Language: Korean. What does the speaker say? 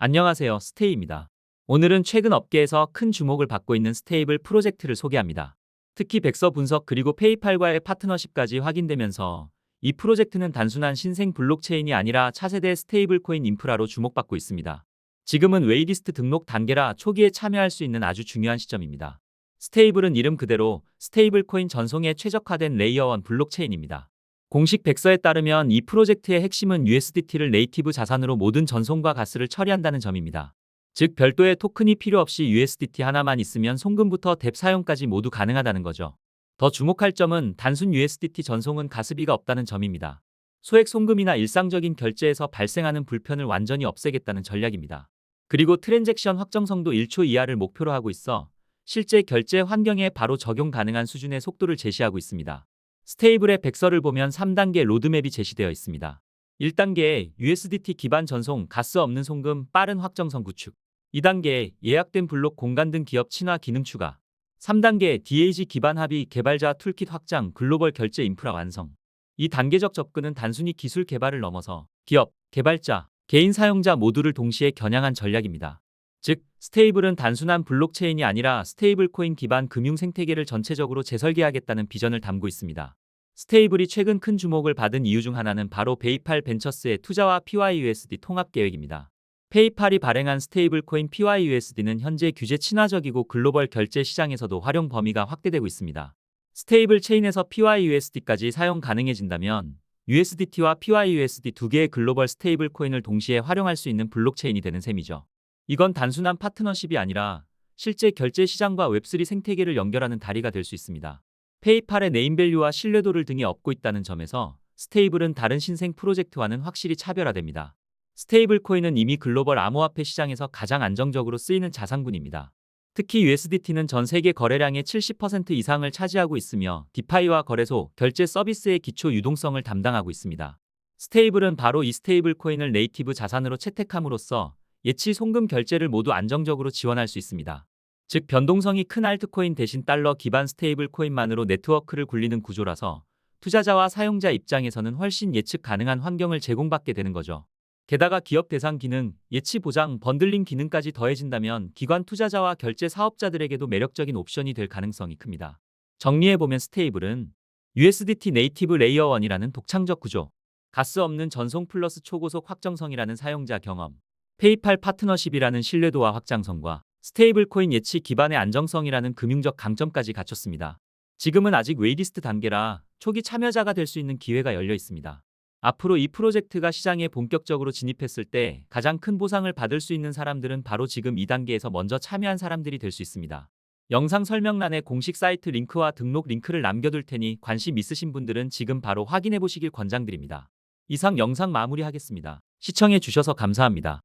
안녕하세요. 스테이입니다. 오늘은 최근 업계에서 큰 주목을 받고 있는 스테이블 프로젝트를 소개합니다. 특히 백서 분석 그리고 페이팔과의 파트너십까지 확인되면서 이 프로젝트는 단순한 신생 블록체인이 아니라 차세대 스테이블 코인 인프라로 주목받고 있습니다. 지금은 웨이리스트 등록 단계라 초기에 참여할 수 있는 아주 중요한 시점입니다. 스테이블은 이름 그대로 스테이블 코인 전송에 최적화된 레이어 1 블록체인입니다. 공식 백서에 따르면 이 프로젝트의 핵심은 USDT를 네이티브 자산으로 모든 전송과 가스를 처리한다는 점입니다. 즉 별도의 토큰이 필요 없이 USDT 하나만 있으면 송금부터 뎁 사용까지 모두 가능하다는 거죠. 더 주목할 점은 단순 USDT 전송은 가스비가 없다는 점입니다. 소액 송금이나 일상적인 결제에서 발생하는 불편을 완전히 없애겠다는 전략입니다. 그리고 트랜잭션 확정성도 1초 이하를 목표로 하고 있어 실제 결제 환경에 바로 적용 가능한 수준의 속도를 제시하고 있습니다. 스테이블의 백서를 보면 3단계 로드맵이 제시되어 있습니다. 1단계 USDT 기반 전송, 가스 없는 송금, 빠른 확정성 구축. 2단계 예약된 블록 공간 등 기업 친화 기능 추가. 3단계 DAG 기반 합의 개발자 툴킷 확장, 글로벌 결제 인프라 완성. 이 단계적 접근은 단순히 기술 개발을 넘어서 기업, 개발자, 개인 사용자 모두를 동시에 겨냥한 전략입니다. 즉, 스테이블은 단순한 블록체인이 아니라 스테이블 코인 기반 금융 생태계를 전체적으로 재설계하겠다는 비전을 담고 있습니다. 스테이블이 최근 큰 주목을 받은 이유 중 하나는 바로 페이팔 벤처스의 투자와 PYUSD 통합 계획입니다. 페이팔이 발행한 스테이블 코인 PYUSD는 현재 규제 친화적이고 글로벌 결제 시장에서도 활용 범위가 확대되고 있습니다. 스테이블 체인에서 PYUSD까지 사용 가능해진다면 USDT와 PYUSD 두 개의 글로벌 스테이블 코인을 동시에 활용할 수 있는 블록체인이 되는 셈이죠. 이건 단순한 파트너십이 아니라 실제 결제 시장과 웹3 생태계를 연결하는 다리가 될 수 있습니다. 페이팔의 네임밸류와 신뢰도를 등에 업고 있다는 점에서 스테이블은 다른 신생 프로젝트와는 확실히 차별화됩니다. 스테이블 코인은 이미 글로벌 암호화폐 시장에서 가장 안정적으로 쓰이는 자산군입니다. 특히 USDT는 전 세계 거래량의 70% 이상을 차지하고 있으며 디파이와 거래소, 결제 서비스의 기초 유동성을 담당하고 있습니다. 스테이블은 바로 이 스테이블 코인을 네이티브 자산으로 채택함으로써 예치 송금 결제를 모두 안정적으로 지원할 수 있습니다. 즉 변동성이 큰 알트코인 대신 달러 기반 스테이블 코인만으로 네트워크를 굴리는 구조라서 투자자와 사용자 입장에서는 훨씬 예측 가능한 환경을 제공받게 되는 거죠. 게다가 기업 대상 기능, 예치 보장, 번들링 기능까지 더해진다면 기관 투자자와 결제 사업자들에게도 매력적인 옵션이 될 가능성이 큽니다. 정리해보면 스테이블은 USDT 네이티브 레이어 1이라는 독창적 구조, 가스 없는 전송 플러스 초고속 확정성이라는 사용자 경험, 페이팔 파트너십이라는 신뢰도와 확장성과 스테이블 코인 예치 기반의 안정성이라는 금융적 강점까지 갖췄습니다. 지금은 아직 웨이리스트 단계라 초기 참여자가 될 수 있는 기회가 열려 있습니다. 앞으로 이 프로젝트가 시장에 본격적으로 진입했을 때 가장 큰 보상을 받을 수 있는 사람들은 바로 지금 2단계에서 먼저 참여한 사람들이 될 수 있습니다. 영상 설명란에 공식 사이트 링크와 등록 링크를 남겨둘 테니 관심 있으신 분들은 지금 바로 확인해 보시길 권장드립니다. 이상 영상 마무리하겠습니다. 시청해 주셔서 감사합니다.